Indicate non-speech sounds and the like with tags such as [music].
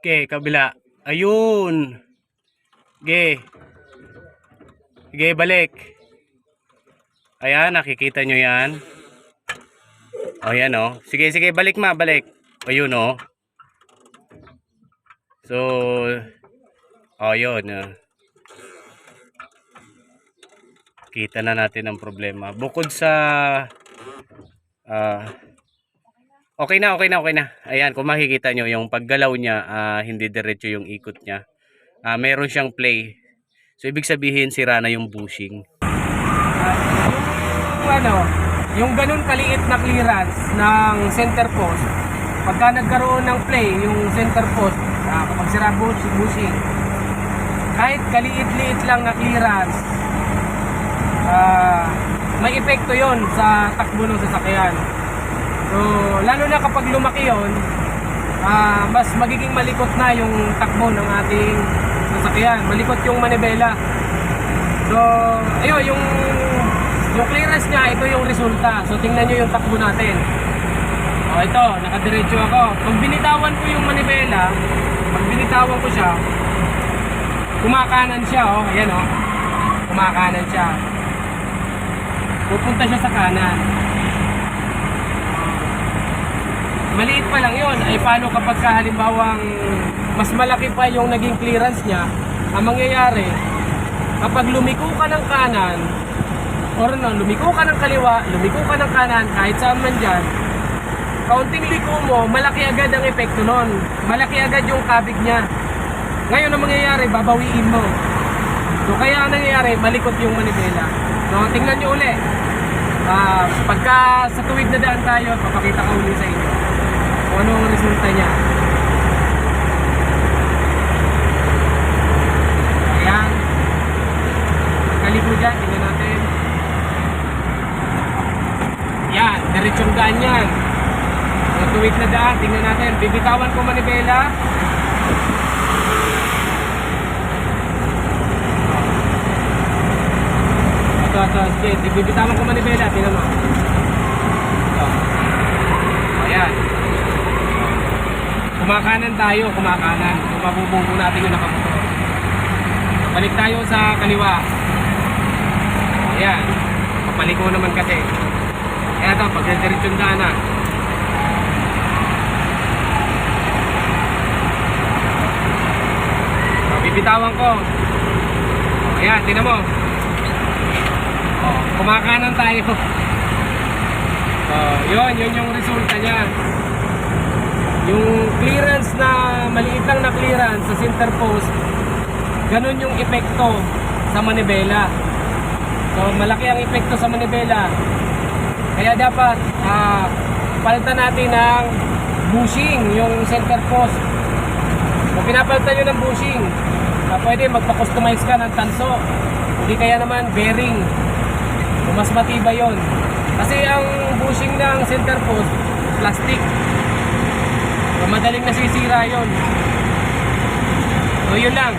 Okay, kabila. Ayun. Ge. Ge, balik. Ayan, nakikita nyo yan. O, yan o. Sige, sige, balik ma, balik. Ayun o. So, o, yun. ah. Kita na natin ang problema. Bukod sa... ah okay na, okay na, okay na. Ayan, kung makikita nyo, yung paggalaw niya, ah, hindi diretso yung ikot niya. Ah, meron siyang play. So, ibig sabihin, sira na yung bushing. yung ano, yung ganun kaliit na clearance ng center post, pagka nagkaroon ng play, yung center post, ah, kapag sira bush, bushing, kahit kaliit-liit lang na clearance, ah, may epekto yon sa takbo ng sasakyan. So, lalo na kapag lumaki yon, ah, mas magiging malikot na yung takbo ng ating sasakyan. Malikot yung manibela. So, ayun, yung yung clearance niya, ito yung resulta. So, tingnan nyo yung takbo natin. O, ito, nakadiretso ako. Pag binitawan ko yung manibela, pag binitawan ko siya, kumakanan siya, oh. Ayan, oh. Kumakanan siya. Pupunta siya sa kanan. Maliit pa lang yon ay paano kapag ka halimbawang mas malaki pa yung naging clearance niya, ang mangyayari, kapag lumiko ka ng kanan, or no, lumiko ka ng kaliwa, lumiko ka ng kanan, kahit saan man dyan, kaunting liko mo, malaki agad ang epekto nun. Malaki agad yung kabig niya. Ngayon ang mangyayari, babawiin mo. So kaya ang nangyayari, malikot yung manibela. No, tingnan nyo uli. Ah, pagka sa tuwid na daan tayo, papakita ko uli sa inyo kung ano ang resulta niya. Ayan. Kaliko dyan, tingnan natin. Yan, diretsong daan yan. Ang tuwid na daan, tingnan natin. Bibitawan ko manibela. Ito, ito, sige. Bibitawan ko manibela, tingnan mo. Ito. Ayan. Kumakanan tayo, kumakanan. Kung mabubungko natin yung nakamotor. Balik tayo sa kaliwa. Ayan. Papaliko naman kasi. Kaya ito, pag diretsong daan na. So, bibitawan ko. Ayan, tinan mo. Oh, kumakanan tayo. So, [laughs] yun, yun yung resulta niya. Yung clearance na maliit lang na clearance sa center post, ganun yung epekto sa manibela. So, malaki ang epekto sa manibela. Kaya dapat ah, palitan natin ng bushing, yung center post. Kung pinapalitan nyo ng bushing, ah, pwede magpa-customize ka ng tanso. Hindi kaya naman bearing. Kung mas matibay yon. Kasi ang bushing ng center post, plastic. Madaling nasisira yon. So, yun lang.